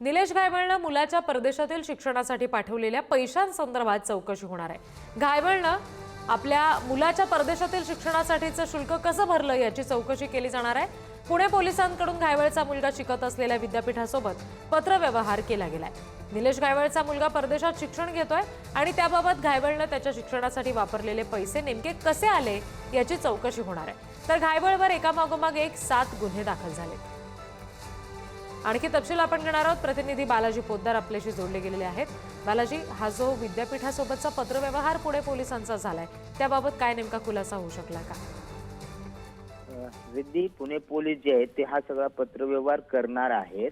निलेश घायवळनं मुलाच्या परदेशातील शिक्षणासाठी पाठवलेल्या पैशांसंदर्भात चौकशी होणार आहे. घायवळनं आपल्या मुलाच्या परदेशातील शिक्षणासाठीचं शुल्क कसं भरलं याची चौकशी केली जाणार आहे. पुणे पोलिसांकडून घायवळचा मुलगा शिकत असलेल्या विद्यापीठासोबत पत्रव्यवहार केला गेलाय. निलेश घायवळचा मुलगा परदेशात शिक्षण घेतोय आणि त्याबाबत घायवळनं त्याच्या शिक्षणासाठी वापरलेले पैसे नेमके कसे आले याची चौकशी होणार आहे. तर घायवळवर एकामागोमाग एक सात गुन्हे दाखल झाले आणखी तपशील आपण घेणार आहोत. प्रतिनिधी बालाजी पोद्दार आपल्याशी जोडले गेलेले आहेत. बालाजी हा जो विद्यापीठासोबतचा पत्रव्यवहार पुणे पोलिसांचा झालाय त्याबाबत काय नेमका खुलासा होऊ शकला का? रिद्धी पुणे पोलीस जे आहेत ते हा सगळा पत्रव्यवहार करणार आहेत.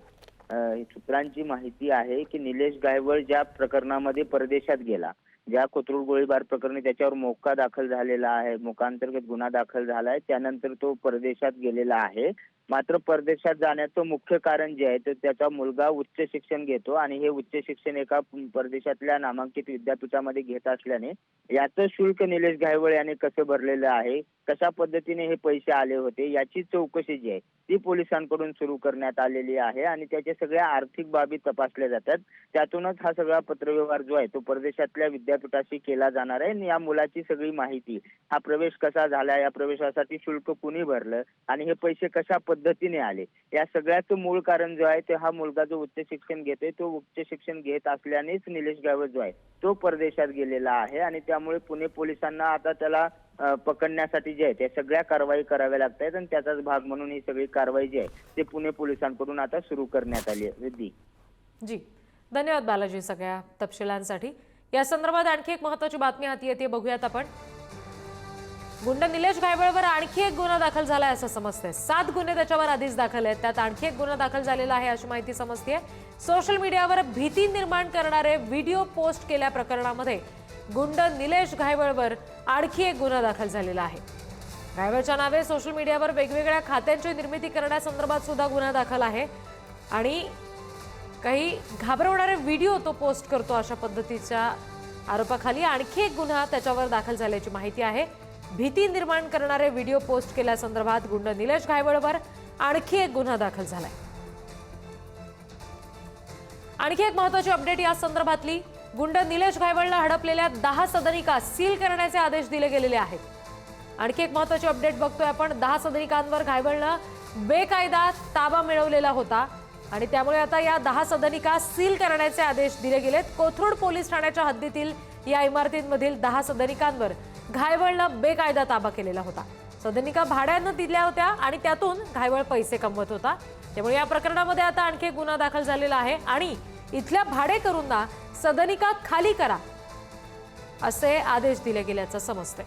सूत्रांची माहिती आहे की निलेश गायवळ ज्या प्रकरणामध्ये परदेशात गेला ज्या कोथरूड गोळीबार प्रकरणी त्याच्यावर मोका दाखल झालेला आहे मोकांतर्गत गुन्हा दाखल झाला आहे त्यानंतर तो परदेशात गेलेला आहे. मात्र परदेशात जाण्याचं मुख्य कारण जे आहे तर त्याचा मुलगा उच्च शिक्षण घेतो आणि हे उच्च शिक्षण एका परदेशातल्या नामांकित विद्यापीठामध्ये घेत असल्याने याचं शुल्क निलेश घायवळ याने कसं भरलेलं आहे कशा पद्धतीने हे पैसे आले होते याची चौकशी जी आहे ती पोलिसांकडून सुरू करण्यात आलेली आहे आणि त्याच्या सगळ्या आर्थिक बाबी तपासल्या जातात. त्यातूनच हा सगळा पत्रव्यवहार जो आहे तो परदेशातल्या विद्यापीठाशी केला जाणार आहे आणि या मुलाची सगळी माहिती हा प्रवेश कसा झाला या प्रवेशासाठी शुल्क कुणी भरलं आणि हे पैसे कशा पद्धतीने आले. या सगळ्याचं मूळ कारण जो आहे ते हा मुलगा जो उच्च शिक्षण घेतोय तो उच्च शिक्षण घेत असल्यानेच निलेश गावत जो आहे तो परदेशात गेलेला आहे आणि त्यामुळे पुणे पोलिसांना आता त्याला पकडण्यासाठी जे आहे त्या सगळ्या कारवाई कराव्या लागत आहेत आणि त्याचाच भाग म्हणून ही सगळी कारवाई जी आहे ते पुणे पोलिसांकडून आता सुरू करण्यात आली आहे. जी. धन्यवाद बालाजी सगळ्या तपशिलांसाठी. या संदर्भात आणखी एक महत्वाची बातमी हाती येते बघूयात आपण. गुंड निलेश घायवळवर आणखी एक गुन्हा दाखल झालाय असं समजतंय. सात गुन्हे त्याच्यावर आधीच दाखल आहेत. त्यात आणखी एक गुन्हा दाखल झालेला आहे अशी माहिती समजते सोशल मीडियावर भीती निर्माण करणारे व्हिडिओ पोस्ट केल्या प्रकरणामध्ये गुंड निलेश घायवळवर आणखी एक गुन्हा दाखल झालेला आहे. घायबळच्या नावे सोशल मीडियावर वेगवेगळ्या खात्यांची निर्मिती करण्यासंदर्भात सुद्धा गुन्हा दाखल आहे. आणि काही घाबरवणारे व्हिडिओ तो पोस्ट करतो अशा पद्धतीच्या आरोपाखाली आणखी एक गुन्हा त्याच्यावर दाखल झाल्याची माहिती आहे. भीती निर्माण करणारे व्हिडिओ पोस्ट केल्यासंदर्भात गुंड निलेश घायवळवर आणखी एक गुन्हा दाखल झालाय. आणखी एक महत्वाची अपडेट या संदर्भातली. गुंड निलेश घायवळला हडपलेल्या दहा सदनिका सील करण्याचे आदेश दिले गेलेले आहेत. आणखी एक महत्वाची अपडेट बघतोय आपण. दहा सदनिकांवर घायवळनं बेकायदा ताबा मिळवलेला होता आणि त्यामुळे आता या दहा सदनिका सील करण्याचे आदेश दिले गेलेत. कोथरूड पोलीस ठाण्याच्या हद्दीतील या इमारतींमधील दहा सदनिकांवर घायवळनं बेकायदा ताबा केलेला होता. सदनिका भाड्यानं दिल्या होत्या आणि त्यातून घायवळ पैसे कमवत होता. त्यामुळे या प्रकरणामध्ये आता आणखी गुन्हा दाखल झालेला आहे आणि इथल्या भाडेकरूंना सदनिका खाली करा असे आदेश दिले गेल्याचं समजतंय.